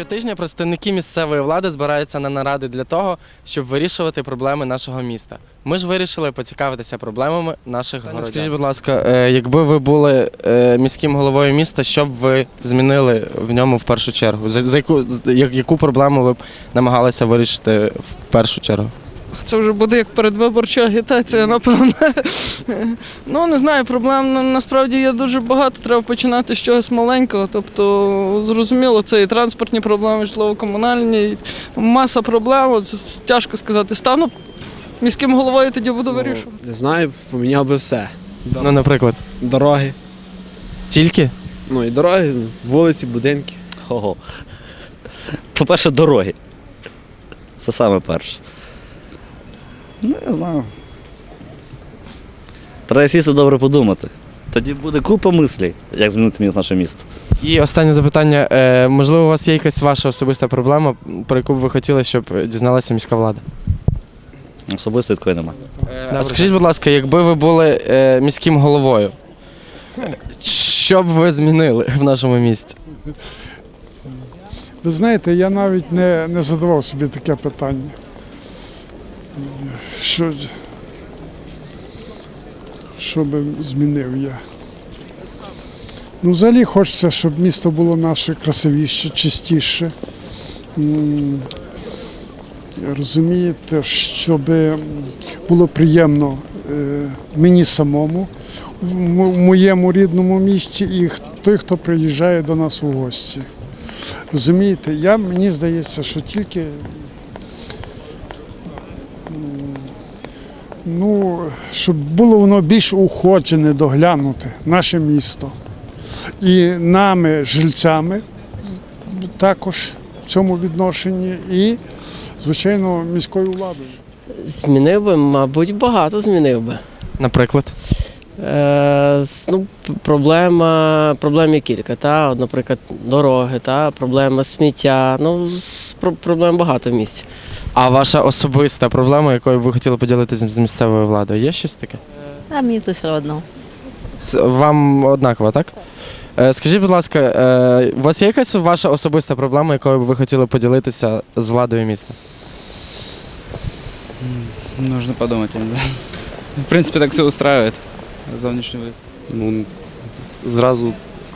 Щотижня представники місцевої влади збираються на наради для того, щоб вирішувати проблеми нашого міста. Ми ж вирішили поцікавитися проблемами наших городян. Скажіть, будь ласка, е, якби ви були е, міським головою міста, що б ви змінили в ньому в першу чергу? За, яку, яку проблему ви б намагалися вирішити в першу чергу? Це вже буде як передвиборча агітація, напевне. Ну, не знаю, проблем насправді є дуже багато. Треба починати з чогось маленького. Тобто, зрозуміло, це і транспортні проблеми, житлово-комунальні, і маса проблем. От, Тяжко сказати. Стану міським головою, тоді буду вирішувати. Не знаю, поміняв би все. Ну, наприклад, Дороги. тільки? Ну і дороги, вулиці, будинки. Ого. По-перше, дороги. Це саме перше. Ну, я знаю. Треба сісти добре подумати. Тоді буде купа мислей, як змінити мі- наше місто. І останнє запитання. Е, можливо, у вас є якась ваша особиста проблема, про яку б ви хотіли, щоб дізналася міська влада? Особисто такої немає. А скажіть, будь ласка, якби ви були е, міським головою, що б ви змінили в нашому місті? Ви знаєте, я навіть не, не задавав собі таке питання. Що, що би змінив я? Ну, взагалі хочеться, щоб місто було наше красивіше, чистіше. Розумієте, щоб було приємно е, мені самому в моєму рідному місті і той, хто приїжджає до нас у гості. Розумієте, я, мені здається, що тільки ну, щоб було воно більш уходжене, доглянуте, наше місто. І нами, жильцями, також в цьому відношенні, і, звичайно, міською владою. Змінив би, мабуть, багато змінив би. Наприклад, Е, ну, проблема, проблем є кілька. Та? От, наприклад, дороги, та? проблема сміття. Ну, з- про- проблем багато в місті. А ваша особиста проблема, якою ви хотіли поділитися з місцевою владою, є щось таке? А мені то все одно. С- Вам однаково, так? Е, Скажіть, будь ласка, е, у вас є якась ваша особиста проблема, якою б ви хотіли поділитися з владою міста? Нужно подумать. я не знаю. В принципе, так все устраивает. Зовнішній вид. Ну, зразу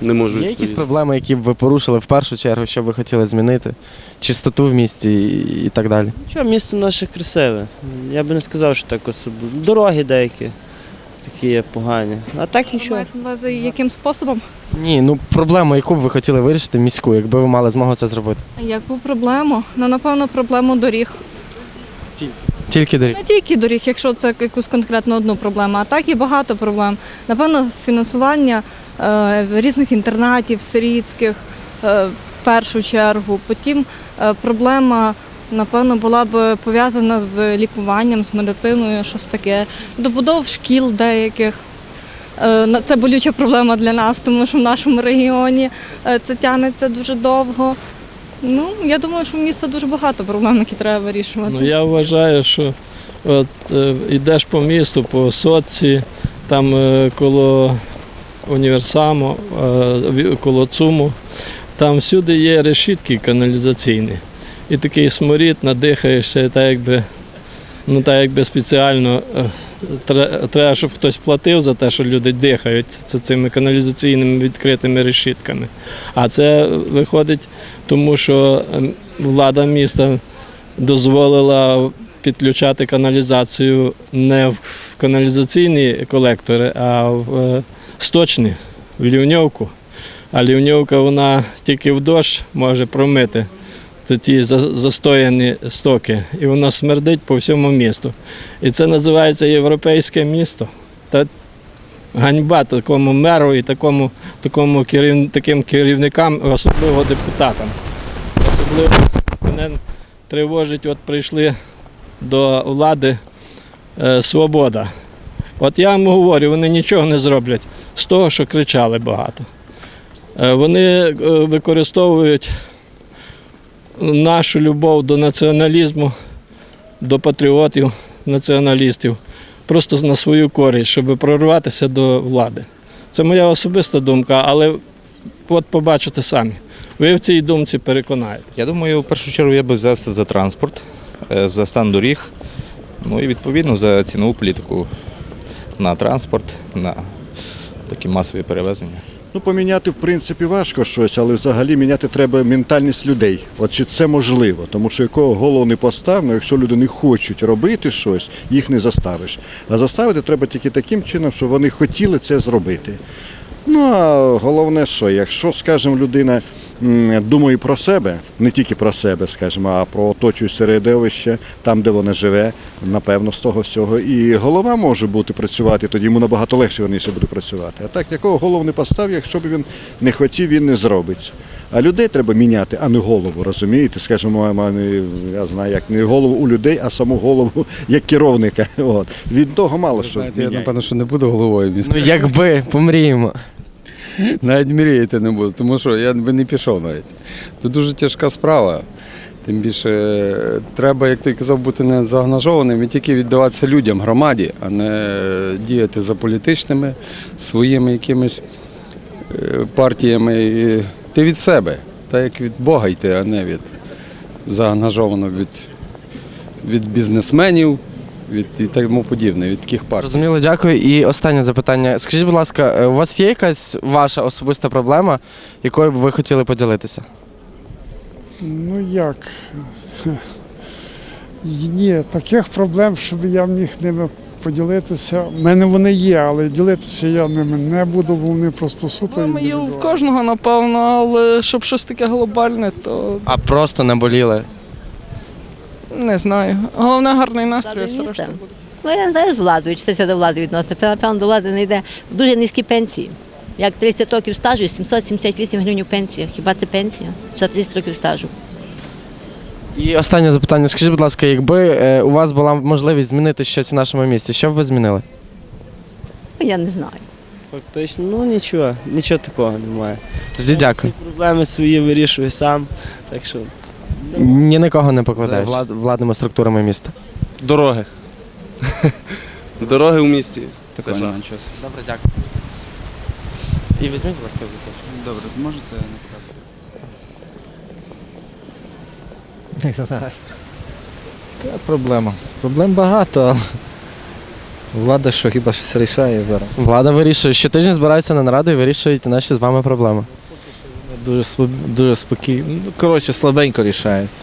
не можу. Є якісь проблеми, які б ви порушили в першу чергу, що б ви хотіли змінити? Чистоту в місті і, і так далі. Що місто наше красиве. Я би не сказав, що так особливо. Дороги деякі такі є погані. А так нічого. Маєте на увазі, яким способом? Ні, ну проблему, яку б ви хотіли вирішити міську, якби ви мали змогу це зробити. Яку проблему? Ну, напевно, проблему доріг. Тільки доріг. Не тільки доріг, якщо це якусь конкретно одну проблему, а так є багато проблем. Напевно, фінансування е, різних інтернатів, сирітських е, в першу чергу. Потім е, проблема, напевно, була б пов'язана з лікуванням, з медициною, щось таке. Добудов шкіл деяких. Е, Це болюча проблема для нас, тому що в нашому регіоні е, це тягнеться дуже довго. Ну, я думаю, що в місті дуже багато проблем, які треба вирішувати. Ну, я вважаю, що от, е, йдеш по місту, по соці, там е, коло універсаму, е, коло ЦУМу, там всюди є решітки каналізаційні. І такий сморід, надихаєшся, так якби, ну, так якби спеціально е, треба, щоб хтось платив за те, що люди дихають цими каналізаційними відкритими решітками. А це виходить тому, що ем, влада міста дозволила підключати каналізацію не в каналізаційні колектори, а в е, сточні, в лівньовку. А лівньовка вона тільки в дощ може промити ті за- застояні стоки, і воно смердить по всьому місту. І це називається європейське місто. Та ганьба такому меру і такому, такому керів, таким керівникам, особливо депутатам. Особливо мене тривожить, от прийшли до влади е, свобода. От я вам говорю, вони нічого не зроблять з того, що кричали багато. Е, вони е, використовують нашу любов до націоналізму, до патріотів, націоналістів, просто на свою користь, щоб прорватися до влади. Це моя особиста думка, але от побачите самі. ви в цій думці переконаєтесь. Я думаю, в першу чергу я би взявся за транспорт, е, за стан доріг, ну і відповідно за цінову політику на транспорт, на такі масові перевезення. Ну, поміняти, в принципі, важко щось, але взагалі міняти треба ментальність людей. От чи це можливо? Тому що якого голову не поставимо, якщо люди не хочуть робити щось, їх не заставиш. А заставити треба тільки таким чином, щоб вони хотіли це зробити. Ну а головне, що якщо, скажімо, людина м, думає про себе, не тільки про себе, скажімо, а про оточуюче середовище, там, де вона живе, напевно, з того всього. І голова може бути працювати, тоді йому набагато легше верніше буде працювати. А так, якого голову не постав, якщо б він не хотів, він не зробить. А людей треба міняти, а не голову, розумієте? Скажімо, я знаю, як не голову у людей, а саму голову як керівника. От. Від того мало що Знаєте, я напевно, що не буду головою Ну якби помріємо. Навіть мріяти не буду, тому що я би не пішов навіть. Це дуже тяжка справа. Тим більше е, треба, як ти казав, бути не заангажованим і тільки віддаватися людям, громаді, а не діяти за політичними своїми якимись е, партіями. Ти від себе, так як від Бога йти, а не від заангажовано від, від бізнесменів, від і тому подібне, від таких партій. Зрозуміло, дякую. І останнє запитання. Скажіть, будь ласка, е, у вас є якась ваша особиста проблема, якою б ви хотіли поділитися? Ну як? Ні, таких проблем, щоб я міг ними поділитися. У мене вони є, але ділитися я ними не буду, бо вони просто суто. Проблеми є в індивідуальні. кожного, напевно, але щоб щось таке глобальне, то А просто наболіли. Не знаю. Головне гарний настрій, все міста? буде. Ну, я не знаю з владою, чи це все до влади відносно. Напевно, до влади не йде дуже низькі пенсії. Як 30 років стажу, 778 гривень пенсія. Хіба це пенсія? За 30 років стажу. І останнє запитання. Скажіть, будь ласка, якби е, у вас була можливість змінити щось в нашому місті, що б ви змінили? Ну, я не знаю. Фактично, ну нічого, нічого такого немає. Тоді дякую. Проблеми свої вирішую сам. Так що Ні на кого не покладаєш влад, владними структурами міста. Дороги. Дороги у місті. Такого немає нічого. Добре, дякую. І візьміть, будь ласка, взяття. Добре, може це не показати. Проблема. Проблем багато, але влада що хіба щось рішає зараз. Влада вирішує, щотижня збираються на нараду і вирішують наші з вами проблеми. Дуже, дуже спокійно. Ну, коротше, слабенько рішається.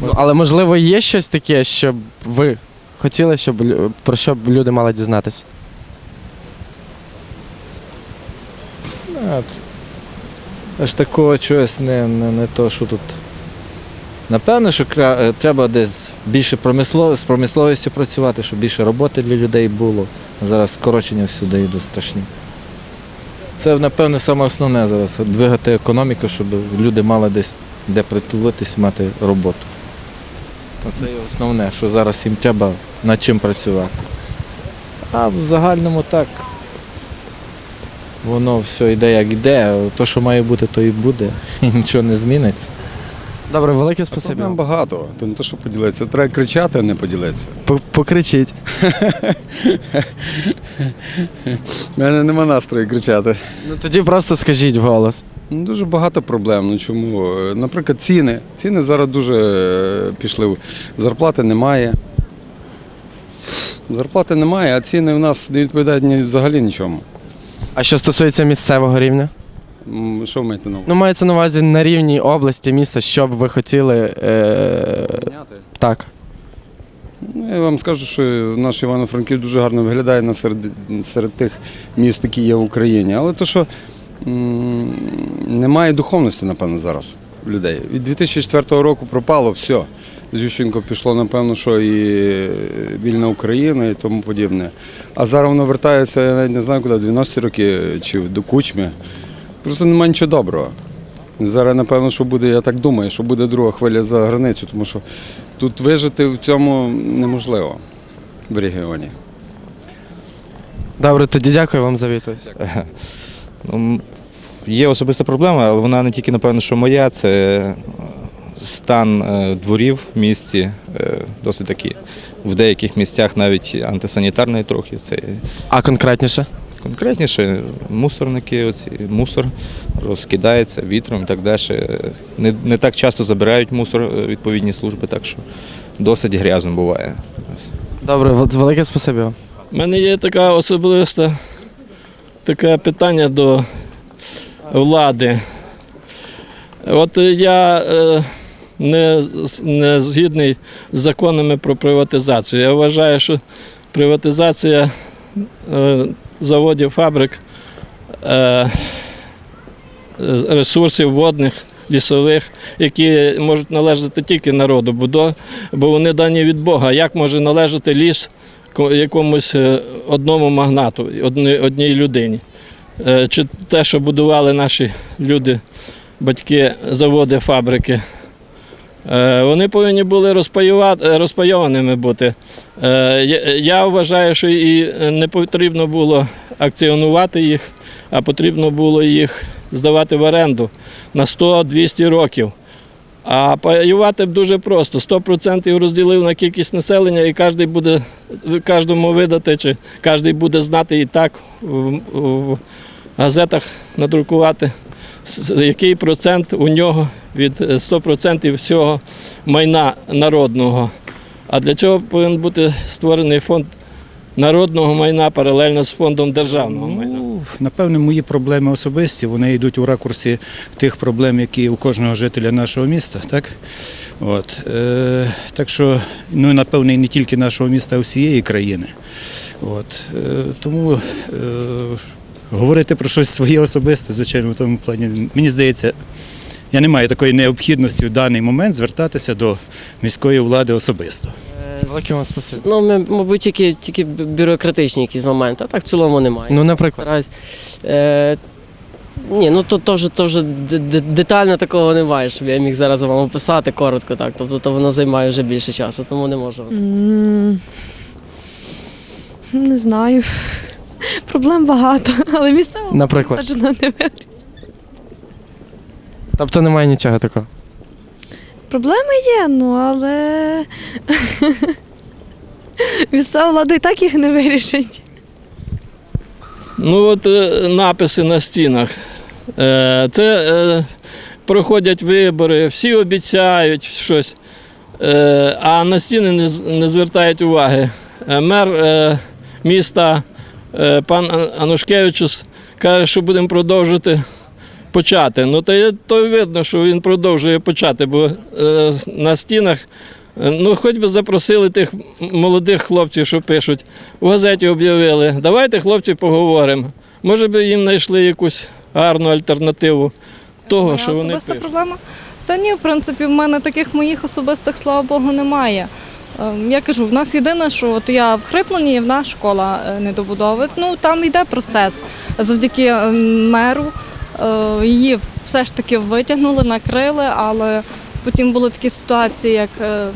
Ну, але можливо є щось таке, щоб ви хотіли, щоб лю- про що б люди мали дізнатися? Аж такого чогось не, не, не то, що тут. Напевно, що кра- е, треба десь більше промислов... з промисловістю працювати, щоб більше роботи для людей було. Зараз скорочення всюди йдуть страшні. Це, напевне, саме основне зараз двигати економіку, щоб люди мали десь де притулитись, мати роботу. Це є основне, що зараз їм треба над чим працювати. А в загальному так. Воно все йде як йде, то, що має бути, то і буде, і нічого не зміниться. Добре, велике спасибі. Проблем багато. То не те, що поділитися. Треба кричати, а не поділитися. Покричіть. У мене нема настрою кричати. Ну тоді просто скажіть вголос. Ну, Дуже багато проблем. Ну чому? Наприклад, ціни. Ціни зараз дуже е, пішли. Зарплати немає. Зарплати немає, а ціни в нас не відповідають взагалі нічому. А що стосується місцевого рівня? Що ви маєте на увазі? Ну, мається на увазі на рівні області, міста, що б ви хотіли. Е... Так. Ну, я вам скажу, що наш Івано-Франків дуже гарно виглядає на серед, серед тих міст, які є в Україні. Але то, що м, немає духовності, напевно, зараз в людей. Від 2004 року пропало все. З Ющенко пішло, напевно, що і вільна Україна і тому подібне. А зараз воно вертається, я навіть не знаю, куди, в 90-ті роки чи до кучми. Просто немає нічого доброго. Зараз, напевно, що буде, я так думаю, що буде друга хвиля за границю, тому що тут вижити в цьому неможливо в регіоні. Добре, тоді дякую вам за відповідь. Ну, є особиста проблема, але вона не тільки, напевно, що моя, це стан е, дворів в місті, е, досить такі. В деяких місцях навіть антисанітарний трохи. Це А конкретніше? Конкретніше, мусорники, оці, мусор розкидається вітром і так далі. Не, не так часто забирають мусор е, відповідні служби, так що досить грязно буває. Добре, велике спасибі. У мене є така особиста таке питання до влади. От я е, не, не згідний з законами про приватизацію. Я вважаю, що приватизація е, заводів, фабрик, е, ресурсів водних, лісових, які можуть належати тільки народу, бо, вони дані від Бога. Як може належати ліс якомусь е, одному магнату, одній, людині? Е, Чи те, що будували наші люди, батьки, заводи, фабрики, вони повинні були е, розпайованими бути. Е, я- вважаю, що і не потрібно було акціонувати їх, а потрібно було їх здавати в оренду на 100-200 років. А паювати дуже просто. 100% розділив на кількість населення, і кожен буде кожному видати, чи кожен буде знати і так в, газетах надрукувати, який процент у нього від е, 100% всього майна народного. А для цього повинен бути створений фонд народного майна паралельно з фондом державного майна. Ну, напевне, мої проблеми особисті, вони йдуть у ракурсі тих проблем, які у кожного жителя нашого міста. Так, От, е, так що, ну напевне, не тільки нашого міста, а всієї країни. От, е, тому е, говорити про щось своє особисте, звичайно, в тому плані, мені здається, я не маю такої необхідності в даний момент звертатися до міської влади особисто. Велике вам спасибі. Ну, ми, мабуть, тільки, тільки бюрократичні якісь моменти, а так в цілому немає. Ну, наприклад. Стараюсь. Е, ні, ну то, то вже, то вже де- де- детально такого немає, щоб я міг зараз вам описати коротко так. Тобто то воно займає вже більше часу, тому не можу. М, Не знаю. Проблем багато, але місцево Наприклад. точно не вирішить. Тобто немає нічого такого. Проблеми є, ну але місцева влада і так їх не вирішить. Ну от е, написи на стінах. Е, Це е, проходять вибори, всі обіцяють щось, е, а на стіни не, з- не звертають уваги. Е, Мер е, міста пан А- Анушкевичус каже, що будемо продовжувати почати. Ну то, є- то видно, що він продовжує почати, бо е, на стінах. е, Ну, хоч би запросили тих молодих хлопців, що пишуть. В газеті об'явили. Давайте, хлопці, поговоримо. Може би їм знайшли якусь гарну альтернативу того, Моя що вони пишуть. проблема. Та ні, в принципі, в мене таких моїх особистих, слава Богу, немає. Ем, Я кажу, в нас єдине, що от я в Хриплені, в нас школа е, недобудови. Ну там йде процес. Завдяки ем, меру е, її все ж таки витягнули, накрили, але потім були такі ситуації, як е,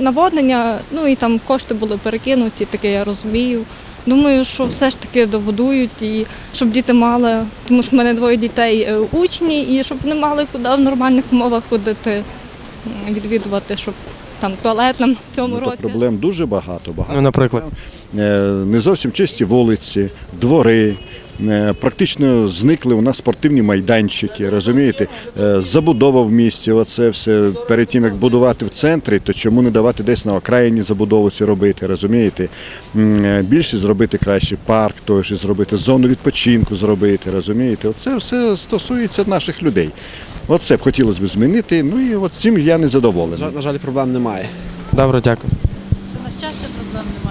наводнення, ну і там кошти були перекинуті, таке я розумію. Думаю, що все ж таки добудують і щоб діти мали, тому що в мене двоє дітей учні, і щоб вони мали куди в нормальних умовах ходити, відвідувати, щоб там туалет нам в цьому Ну, році. проблем дуже багато. багато. Ну, наприклад. Е, Не зовсім чисті вулиці, двори. е, Практично зникли у нас спортивні майданчики, розумієте? Е, Забудова в місті, оце все перед тим, як будувати в центрі, то чому не давати десь на окраїні забудову цю робити, розумієте? Більше зробити краще парк, той же зробити, зону відпочинку зробити, розумієте? Оце все стосується наших людей. Оце б хотілося б змінити, ну і от цим я не задоволений. На жаль, проблем немає. Добре, дякую. На щастя, проблем немає.